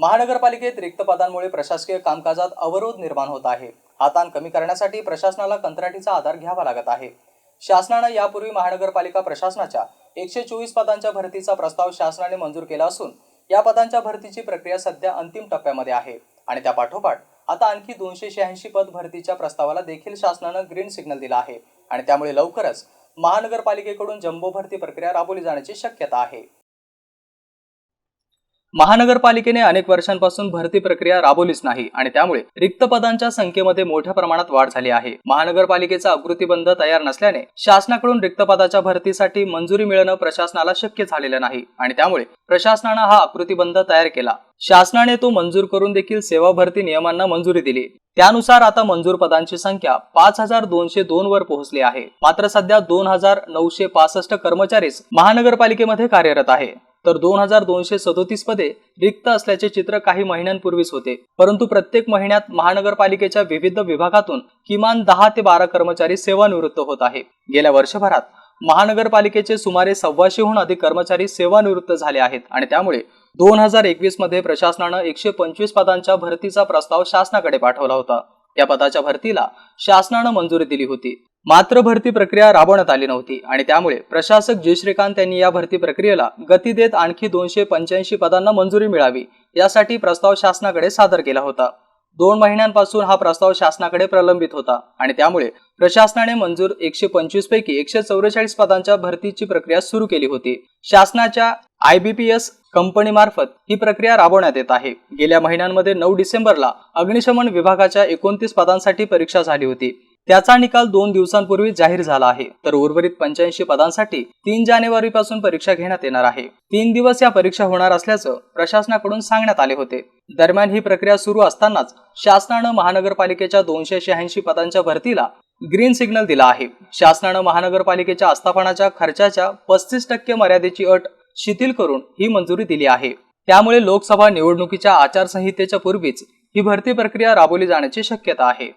महानगरपालिकेत रिक्त पदांमुळे प्रशासकीय कामकाजात अवरोध निर्माण होत आहे. हा ताण कमी करण्यासाठी प्रशासनाला कंत्राटीचा आधार घ्यावा लागत आहे. शासनानं यापूर्वी महानगरपालिका प्रशासनाच्या एकशे चोवीस पदांच्या भरतीचा प्रस्ताव शासनाने मंजूर केला असून या पदांच्या भरतीची प्रक्रिया सध्या अंतिम टप्प्यामध्ये आहे. आणि त्या पाठोपाठ आता आणखी दोनशे शहाऐंशी पद भरतीच्या प्रस्तावाला देखील शासनानं ग्रीन सिग्नल दिला आहे. आणि त्यामुळे लवकरच महानगरपालिकेकडून जम्बो भरती प्रक्रिया राबवली जाण्याची शक्यता आहे. महानगरपालिकेने अनेक वर्षांपासून भरती प्रक्रिया राबवलीच नाही आणि त्यामुळे रिक्त पदांच्या संख्येमध्ये मोठ्या प्रमाणात वाढ झाली आहे. महानगरपालिकेचा आकृतीबंध तयार नसल्याने शासनाकडून रिक्त पदाच्या भरतीसाठी मंजुरी मिळणं प्रशासनाला शक्य झालेलं नाही आणि त्यामुळे प्रशासनानं हा आकृतीबंध तयार केला. शासनाने तो मंजूर करून देखील सेवा भरती नियमांना मंजुरी दिली. त्यानुसार आता मंजूर पदांची संख्या पाच हजार दोनशे दोन वर पोहोचली आहे. मात्र सध्या दोन हजार नऊशे पासष्ट कर्मचारीच महानगरपालिकेमध्ये कार्यरत आहे. तर दोन हजार दोनशे सदोतीस पदे रिक्त असल्याचे चित्र काही महिन्यांपूर्वीच होते. परंतु प्रत्येक महिन्यात महानगरपालिकेच्या विविध विभागातून किमान दहा ते बारा कर्मचारी सेवानिवृत्त होत आहे. गेल्या वर्षभरात महानगरपालिकेचे सुमारे सव्वाशेहून अधिक कर्मचारी सेवानिवृत्त झाले आहेत आणि त्यामुळे दोन हजार एकवीसमध्ये प्रशासनानं एकशे पंचवीस पदांच्या भरतीचा प्रस्ताव शासनाकडे पाठवला होता. या पदाच्या भरतीला शासनानं मंजुरी दिली होती. मात्र भरती प्रक्रिया राबवण्यात आली नव्हती आणि त्यामुळे प्रशासक जयश्रीकांत यांनी या भरती प्रक्रियेला गती देत आणखी दोनशे पंच्याऐंशी पदांना मंजुरी मिळावी यासाठी प्रस्ताव शासनाकडे सादर केला होता. दोन महिन्यांपासून हा प्रस्ताव शासनाकडे प्रलंबित होता आणि त्यामुळे प्रशासनाने मंजूर एकशे पंचवीस पैकी एकशे चौवेचाळीस पदांच्या भरतीची प्रक्रिया सुरू केली होती. शासनाच्या आयबीपीएस कंपनीमार्फत ही प्रक्रिया राबवण्यात येत आहे. गेल्या महिन्यांमध्ये नऊ डिसेंबरला अग्निशमन विभागाच्या एकोणतीस पदांसाठी परीक्षा झाली होती. त्याचा निकाल दोन दिवसांपूर्वी जाहीर झाला आहे. तर उर्वरित पंच्याऐंशी पदांसाठी तीन जानेवारी पासून परीक्षा घेण्यात येणार आहे. तीन दिवस या परीक्षा होणार असल्याचं प्रशासनाकडून सांगण्यात आले होते. दरम्यान ही प्रक्रिया सुरू असतानाच शासनानं महानगरपालिकेच्या दोनशे शहाऐंशी पदांच्या भरतीला ग्रीन सिग्नल दिला आहे. शासनानं महानगरपालिकेच्या आस्थापनाच्या खर्चाच्या पस्तीस टक्के मर्यादेची अट शिथिल करून ही मंजुरी दिली आहे. त्यामुळे लोकसभा निवडणुकीच्या आचारसंहितेच्या पूर्वीच ही भरती प्रक्रिया राबवली जाण्याची शक्यता आहे.